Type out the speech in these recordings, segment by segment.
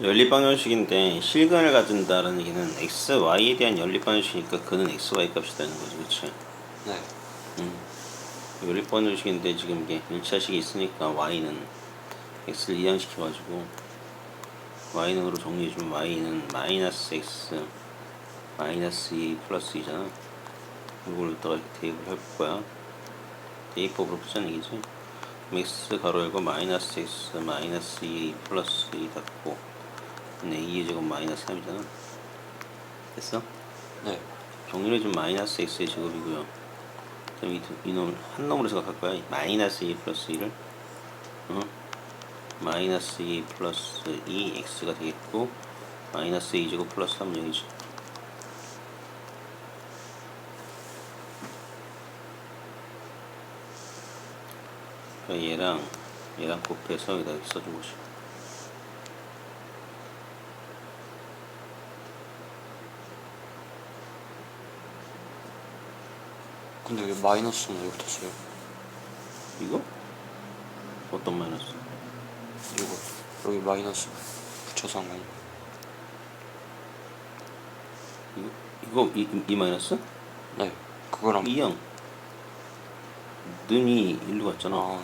연립방정식인데 실근을 가진다는 얘기는 x, y에 대한 연립방정식이니까 그는 x, y 값이 되는 거지, 그렇지? 네. 음. 연립방정식인데 지금 이게 1차식이 있으니까 y는 x를 이항시켜가지고 y는 으로 정리해주면 y는 마이너스 x 마이너스 2 플러스 2잖아. 이걸 이렇게 대입을 해볼 거야. 대입법으로 푸자는 얘기지. x 가로 열고 마이너스 x 마이너스 2 플러스 2 닫고 근데 2의 제곱 마이너스 3이잖아. 됐어? 네. 정리를 좀 마이너스 x의 제곱이고요. 그럼 이, 두- 이놈 한 놈으로 생각할 거야. 마이너스 2 플러스 2를 어? 마이너스 2 플러스 2 x가 되겠고 마이너스 2 제곱 플러스 3 0이지. 그러니까 얘랑 얘랑 곱해서 여기다 써준 거지. 근데 왜 마이너스는 왜 붙었어요? 이거? 어떤 마이너스? 이거 여기 마이너스 붙여서 한 거. 아니에요? 이거 이거 이, 이- 이 마이너스? 네. 그거랑 이형 눈이 일로 갔잖아. 아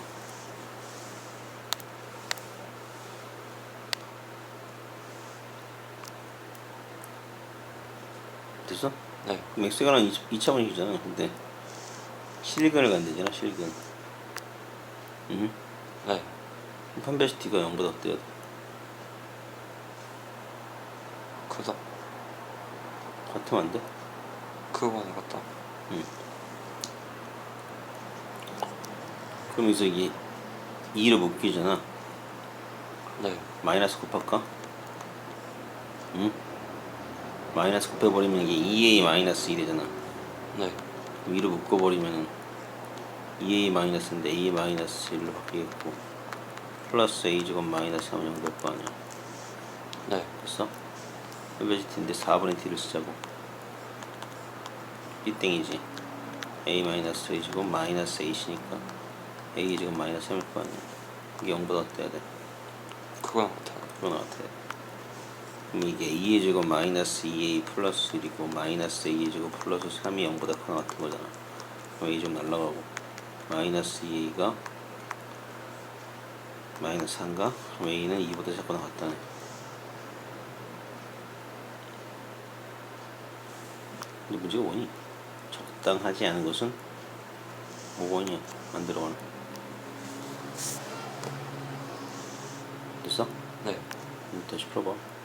됐어? 네. 그럼 x가랑 2차 원이잖아. 근데 실근을 간대잖아. 실근. 응? 네. 판별식 t가 0보다 어때요? 크다. 같으면 안 돼? 그거만 같다. 응. 그럼 여기서 이게 2를 묶이잖아. 네. 마이너스 곱할까? 응? 마이너스 곱해버리면 이게 2a 마이너스 1 되잖아. 네. 위로 묶어버리면은 2a 마이너스인데 a 마이너스 1로 바뀌겠고 플러스 a 제곱 마이너스 3은 0될거 아니야 네. 됐어? 회배지 t인데 4분의 t를 쓰자고 이 땡이지 a 마이너스 a 제곱 마이너스 a시니까 a 제곱 마이너스 3일 거 아니야 이게 0보다 어때야 돼? 그거랑 같아요. 그런 것 같아 그럼 이게 2의 제곱 마이너스 2a 플러스 1이고 마이너스 a의 제곱 플러스 3이 0보다 크나 같은 거잖아 그럼 a 좀 날라가고 마이너스 2a가 마이너스 3가 그럼 a는 2보다 작거나 같다네 근데 문제가 뭐니? 적당하지 않은 것은 뭐가 있냐 안 들어가나 됐어? 네. 다시 풀어봐